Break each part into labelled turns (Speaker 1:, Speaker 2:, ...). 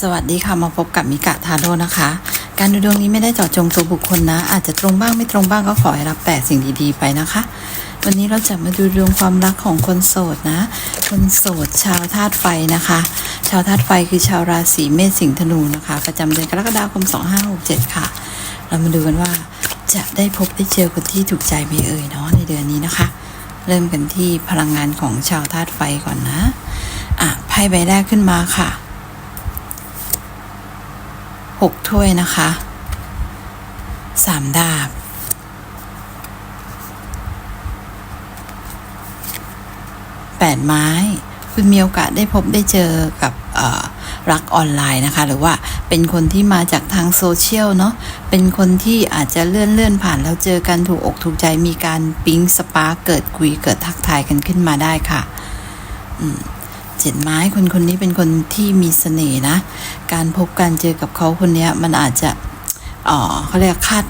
Speaker 1: สวัสดีค่ะมาพบกับมิกะทาโร่นะคะ การดูดวงนี้ไม่ได้เจาะจงตัวบุคคลนะ อาจจะตรงบ้างไม่ตรงบ้างก็ขอให้รับแต่สิ่งดีๆไปนะคะ วันนี้เราจะมาดูดวงความรักของคนโสดนะ คนโสดชาวธาตุไฟนะคะ ชาวธาตุไฟคือชาวราศีเมษสิงห์ธนูนะคะ ประจำเดือนกรกฎาคม 2567 ค่ะ เรามาดูกันว่าจะได้พบได้เจอคนที่ถูกใจไหมเอ่ยเนาะในเดือนนี้นะคะ เริ่มกันที่พลังงานของชาวธาตุไฟก่อนนะอะไพ่ใบแรกขึ้นมาค่ะ หกถ้วยนะคะสามดาบแปดไม้ คุณมีโอกาสได้พบได้เจอกับรักออนไลน์นะคะ หรือว่าเป็นคนที่มาจากทางโซเชียลเนาะเป็นคนที่อาจจะเลื่อนเลื่อนผ่านแล้วเจอกันถูกอกถูกใจมีการปิ๊งสปาร์เกิดคุยเกิดทักทายกันขึ้นมาได้ค่ะ อืม เจ็ดไม้คนคนนี้เป็นคนที่มีเสน่ห์นะ การพบการเจอกับเขาคนนี้มันอาจจะเอ๋อเขาเรียกคาด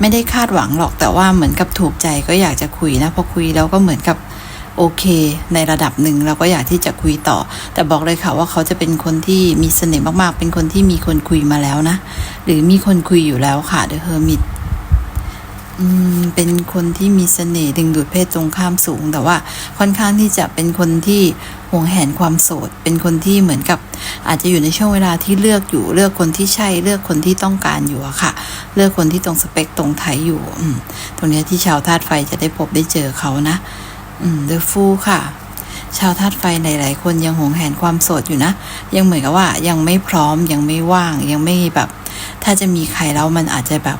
Speaker 1: ไม่ได้คาดหวังหรอกแต่ว่าเหมือนกับถูกใจก็อยากจะคุยนะพอคุยแล้วก็เหมือนกับโอเค ในระดับหนึ่งเราก็อยากที่จะคุยต่อ แต่บอกเลยค่ะว่าเขาจะเป็นคนที่มีเสน่ห์มากๆ เป็นคนที่มีคนคุยมาแล้วนะ หรือมีคนคุยอยู่แล้วค่ะ The Hermit อืม เป็นคนที่มีเสน่ห์ดึงดูดเพศตรงข้ามสูง แต่ว่าค่อนข้างที่จะเป็นคนที่ห่วงแหนความโสด เป็นคนที่เหมือนกับ อาจจะอยู่ในช่วงเวลาที่เลือกอยู่เลือกคนที่ใช่เลือกคนที่ต้องการอยู่อะค่ะ เลือกคนที่ตรงสเปคตรงไทยอยู่ตรงนี้ที่ชาวธาตุไฟจะได้พบได้เจอเขานะ อืมเดอะฟูค่ะชาวธาตุไฟหลาย ๆ คนยังหวงแหนความโสดอยู่นะ ยังเหมือนกับว่ายังไม่พร้อมยังไม่ว่างยังไม่แบบ ถ้าจะมีใครแล้วมันอาจจะแบบ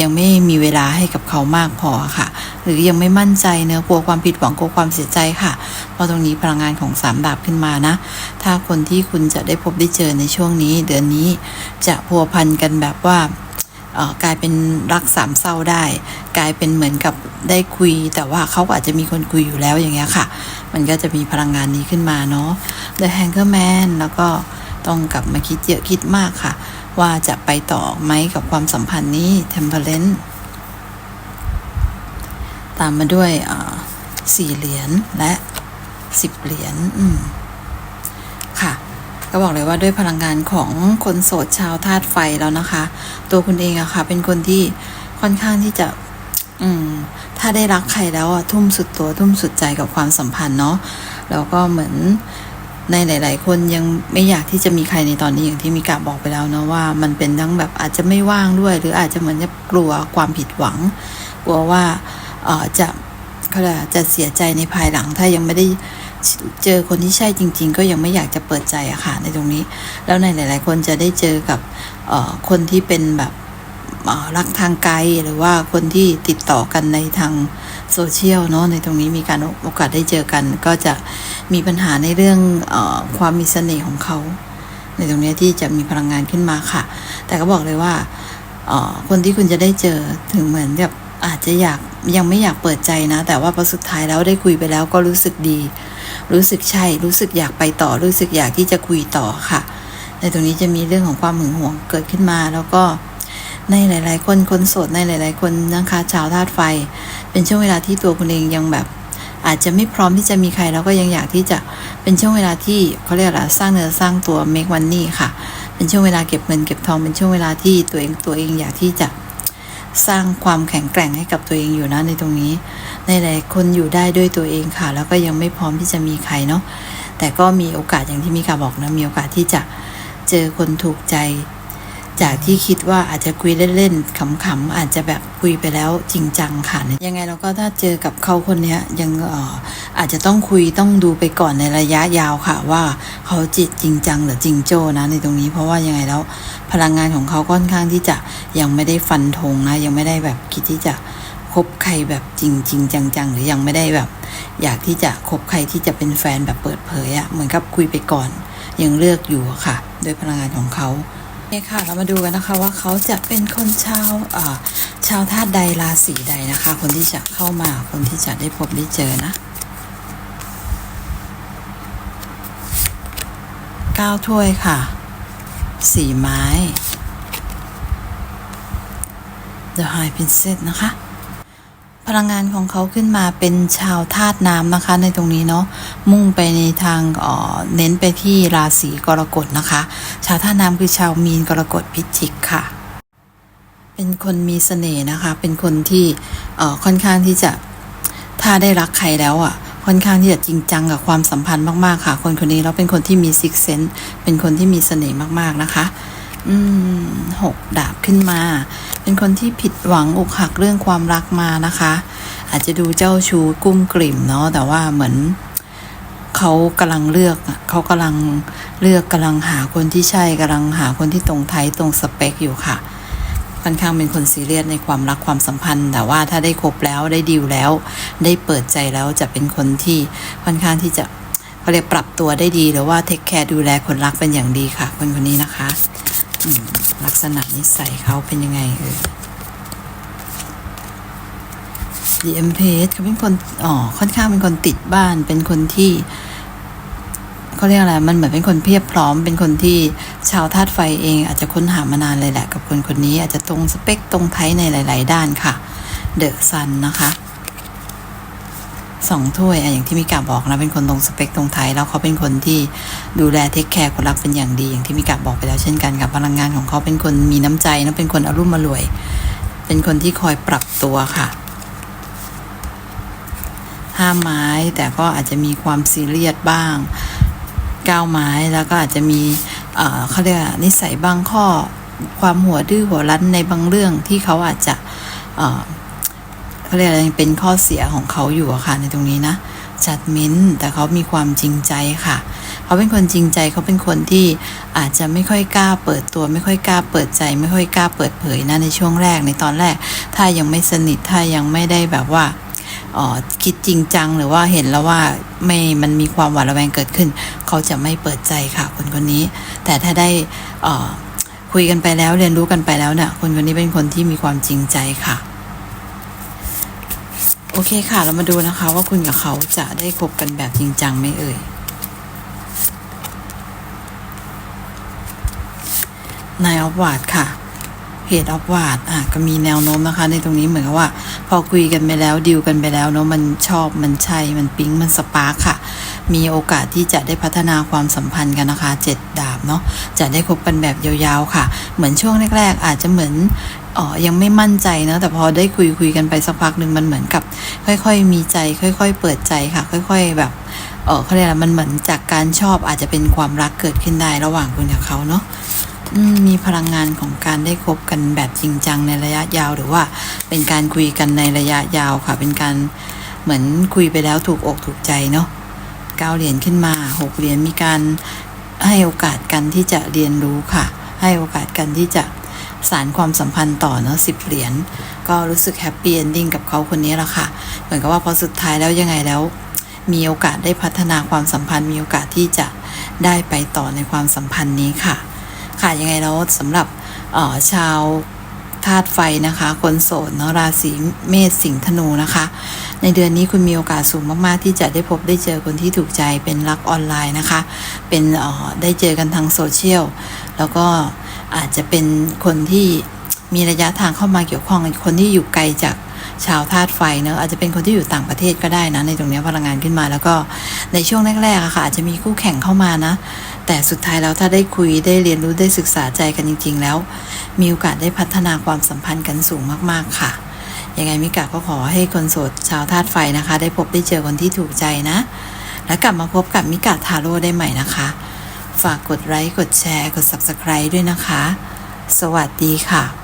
Speaker 1: ยังไม่มีเวลาให้กับเขามากพอค่ะ หรือยังไม่มั่นใจเนอะกลัวความผิดหวังกลัวความเสียใจค่ะเพราะตรงนี้พลังงานของสามดาบขึ้นมานะ ถ้าคนที่คุณจะได้พบได้เจอในช่วงนี้เดือนนี้จะพัวพันกันแบบว่ากลายเป็นรักสามเศร้าได้ กลายเป็นเหมือนกับได้คุย แต่ว่าเขาอาจจะมีคนคุยอยู่แล้วอย่างเงี้ยค่ะ มันก็จะมีพลังงานนี้ขึ้นมาเนาะ The Hanger Man แล้วก็ต้องกลับมาคิดเยอะคิดมากค่ะ ว่าจะไปต่อไหมกับความสัมพันธ์นี้ Temperance ตามมาด้วยสี่เหรียญและสิบเหรียญค่ะก็บอกเลยว่าด้วยพลังงานของคนโสดชาวธาตุไฟแล้วนะคะ ตัวคุณเองอะค่ะ เป็นคนที่ค่อนข้างที่จะ อืม ถ้าได้รักใครแล้วอะทุ่มสุดตัวทุ่มสุดใจกับความสัมพันธ์เนาะแล้วก็เหมือน ในหลาย ๆ คนยังไม่อยากที่จะมีใครในตอนนี้อย่างที่มีกาบอกไปแล้วเนาะว่ามันเป็นทั้งแบบอาจจะไม่ว่างด้วย หรืออาจจะเหมือนจะกลัวความผิดหวัง กลัวว่าเออจะเขาเรียกจะเสียใจในภายหลังถ้ายังไม่ได้เจอคนที่ใช่จริง ๆ ก็ยังไม่อยากจะเปิดใจอะค่ะในตรงนี้ แล้วในหลาย ๆ คนจะได้เจอกับเออคนที่เป็นแบบ รักทางไกลหรือว่าคนที่ติดต่อกันในทางโซเชียลเนาะในตรงนี้มีการโอกาสได้เจอกัน ก็จะมีปัญหาในเรื่องอความมีเสน่ห์ของเขา ในตรงนี้ที่จะมีพลังงานขึ้นมาค่ะ แต่ก็บอกเลยว่าคนที่คุณจะได้เจอถึงเหมือนกับอาจจะอยากยังไม่อยากเปิดใจนะ แต่ว่าพอสุดท้ายแล้วได้คุยไปแล้วก็รู้สึกดี รู้สึกใช่ รู้สึกอยากไปต่อ รู้สึกอยากที่จะคุยต่อค่ะ ในตรงนี้จะมีเรื่องของความหึงหวงเกิดขึ้นมาแล้วก็ ในหลาย ๆ คนคนโสดในหลาย ๆ คนนะคะชาวธาตุไฟ เป็นช่วงเวลาที่ตัวคุณเองยังแบบ อาจจะไม่พร้อมที่จะมีใครแล้วก็ยังอยากที่จะเป็นช่วงเวลาที่เขาเรียกอะไรสร้างเนื้อสร้างตัว make money ค่ะ เป็นช่วงเวลาเก็บเงินเก็บทองเป็นช่วงเวลาที่ตัวเองตัวเองอยากที่จะสร้างความแข็งแกร่งให้กับตัวเองอยู่นะในตรงนี้ ในหลายคนอยู่ได้ด้วยตัวเองค่ะ แล้วก็ยังไม่พร้อมที่จะมีใครเนาะแต่ก็มีโอกาสอย่างที่มีกาบอกนะมีโอกาสที่จะเจอคนถูกใจ จากที่คิดว่าอาจจะคุยเล่นๆขำๆอาจจะแบบคุยไปแล้วจริงจังค่ะยังไงเราก็ถ้าเจอกับเขาคนนี้ยังอาจจะต้องคุยต้องดูไปก่อนในระยะยาวค่ะ ว่าเขาจิตจริงจังหรือจริงโจ้นะในตรงนี้เพราะว่ายังไงแล้วพลังงานของเขาค่อนข้างที่จะยังไม่ได้ฟันธงนะยังไม่ได้แบบคิดที่จะคบใครแบบจริงจริงจังๆ หรือยังไม่ได้แบบ อยากที่จะคบใครที่จะเป็นแฟนแบบเปิดเผยอะเหมือนกับคุยไปก่อน ยังเลือกอยู่ค่ะ โดยพลังงานของเขา โอเคค่ะเรามาดูกันนะคะว่าเขาจะเป็นคนชาวชาวธาตุใดราศีใดนะคะ คนที่จะเข้ามาคนที่จะได้พบได้เจอนะเก้าถ้วยค่ะสี่ไม้ The High Princess นะคะ พลังงานของเขาขึ้นมาเป็นชาวธาตุน้ำนะคะ ในตรงนี้เนาะมุ่งไปในทางเออเน้นไปที่ราศีกรกฎนะคะ ชาวธาตุน้ำคือชาวมีนกรกฎพิจิกค่ะ เป็นคนมีเสน่ห์นะคะ เป็นคนที่เออค่อนข้างที่จะถ้าได้รักใครแล้วอะค่อนข้างที่จะจริงจังกับความสัมพันธ์มากๆค่ะ คนคนนี้แล้วเป็นคนที่มีซิกเซนเป็นคนที่มีเสน่ห์มากๆนะคะ อืมหกดาบขึ้นมา เป็นคนที่ผิดหวังอกหักเรื่องความรักมานะคะ อาจจะดูเจ้าชู้กุ้มกลิ่มเนาะแต่ว่าเหมือนเขากำลังเลือกเขากำลังเลือกกำลังหาคนที่ใช่กำลังหาคนที่ตรงไทยตรงสเปคอยู่ค่ะค่อนข้างเป็นคนซีเรียสในความรักความสัมพันธ์ แต่ว่าถ้าได้คบแล้วได้ดีลแล้ว ได้เปิดใจแล้วจะเป็นคนที่ค่อนข้างที่จะเขาเรียกปรับตัวได้ดีหรือว่าเทคแคร์ดูแลคนรักเป็นอย่างดีค่ะ คนคนนี้นะคะ ลักษณะนิสัยเขาเป็นยังไงเออดีเอ็มเพสเขาเป็นคนอ๋อค่อนข้างเป็นคนติดบ้าน เป็นคนที่เขาเรียกอะไร มันเหมือนเป็นคนเพียบพร้อม เป็นคนที่ชาวธาตุไฟเอง อาจจะค้นหามานานเลยแหละ กับคนคนนี้อาจจะตรงสเปคตรงไทยในหลาย ๆ ด้านค่ะ เดอะซันนะคะ สองถ้วยอะอย่างที่มิกาบอกนะเป็นคนตรงสเปคตรงไทยแล้วเขาเป็นคนที่ดูแลเทคแคร์คนรักเป็นอย่างดี อย่างที่มิกาบอกไปแล้วเช่นกันกับพลังงานของเขาเป็นคนมีน้ำใจนะเป็นคนอารมณ์มารวย เป็นคนที่คอยปรับตัวค่ะห้าไม้แต่ก็อาจจะมีความซีเรียสบ้างเก้าไม้แล้วก็อาจจะมีเขาเรียกนิสัยบางข้อความหัวดื้อหัวรั้นในบางเรื่องที่เขาอาจจะ เขาเรียกอะไรเป็นข้อเสียของเขาอยู่อะค่ะในตรงนี้นะจัดมิ้นแต่เขามีความจริงใจค่ะ เขาเป็นคนจริงใจเขาเป็นคนที่อาจจะไม่ค่อยกล้าเปิดตัว ไม่ค่อยกล้าเปิดใจ ไม่ค่อยกล้าเปิดเผยนะในช่วงแรกในตอนแรก ถ้ายังไม่สนิทถ้ายังไม่ได้แบบว่าออคิดจริงจังหรือว่าเห็นแล้วว่าไม่มันมีความหวาดระแวงเกิดขึ้น เขาจะไม่เปิดใจค่ะ คนคนนี้ แต่ถ้าได้ออคุยกันไปแล้วเรียนรู้กันไปแล้วเนี่ยคนคนนี้เป็นคนที่มีความจริงใจค่ะ โอเคค่ะ เรามาดูนะคะว่าคุณกับเขาจะได้คบกันแบบจริงจังไหมเอ่ย นายออฟวาดค่ะเพจออฟวาดอะก็มีแนวโน้มนะคะ ในตรงนี้เหมือนกับว่า อคุยกันไปแล้วดิวกันไปแล้วเนาะมันชอบมันใช่มันปิ๊งมันสปาร์คค่ะ มีโอกาสที่จะได้พัฒนาความสัมพันธ์กันนะคะเจ็ดดาบเนาะจะได้คบกันแบบยาวๆค่ะ เหมือนช่วงแรกๆ อาจจะเหมือนอ๋อยังไม่มั่นใจเนะแต่พอได้คุยคุยกันไปสักพักหนึ่งมันเหมือนกับ ค่อยๆ มีใจ ค่อย ๆ เปิดใจค่ะ ค่อย ๆ แบบเออเขาเรียกอะไรมันเหมือนจากการชอบอาจจะเป็นความรักเกิดขึ้นได้ระหว่างคุณกับเขาเนาะ มีพลังงานของการได้คบกันแบบจริงจังในระยะยาว หรือว่าเป็นการคุยกันในระยะยาวค่ะ เป็นการเหมือนคุยไปแล้วถูกอกถูกใจเนาะเก้าเหรียญขึ้นมาหกเหรียญมีการให้โอกาสกันที่จะเรียนรู้ค่ะ ให้โอกาสกันที่จะสารความสัมพันธ์ต่อเนาะสิบเหรียญก็รู้สึกแฮปปี้เอนดิ้งกับเขาคนนี้แหละค่ะ เหมือนกับว่าพอสุดท้ายแล้วยังไงแล้ว มีโอกาสได้พัฒนาความสัมพันธ์ มีโอกาสที่จะได้ไปต่อในความสัมพันธ์นี้ค่ะ ค่ะยังไงแล้วสำหรับออชาวธาตุไฟนะคะ คนโสดเนาะราศีเมษสิงห์ธนูนะคะ ในเดือนนี้คุณมีโอกาสสูงมาก ๆ ที่จะได้พบได้เจอคนที่ถูกใจเป็นรักออนไลน์นะคะ เป็นออได้เจอกันทางโซเชียลแล้วก็อาจจะเป็นคนที่มีระยะทางเข้ามาเกี่ยวข้องคนที่อยู่ไกลจากชาวธาตุไฟเนอะอาจจะเป็นคนที่อยู่ต่างประเทศก็ได้นะในตรงนี้พลังงานขึ้นมา แล้วก็ในช่วงแรกๆอะค่ะอาจจะมีคู่แข่งเข้ามานะ แต่สุดท้ายแล้วถ้าได้คุยได้เรียนรู้ได้ศึกษาใจกันจริง ๆ แล้ว มีโอกาสได้พัฒนาความสัมพันธ์กันสูงมากๆค่ะ ยังไงมิกาก็ขอให้คนโสดชาวธาตุไฟนะคะ ได้พบได้เจอคนที่ถูกใจนะ และกลับมาพบกับมิกาทาโร่ได้ใหม่นะคะ ฝากกดไลค์กดแชร์ กด subscribe ด้วยนะคะ สวัสดีค่ะ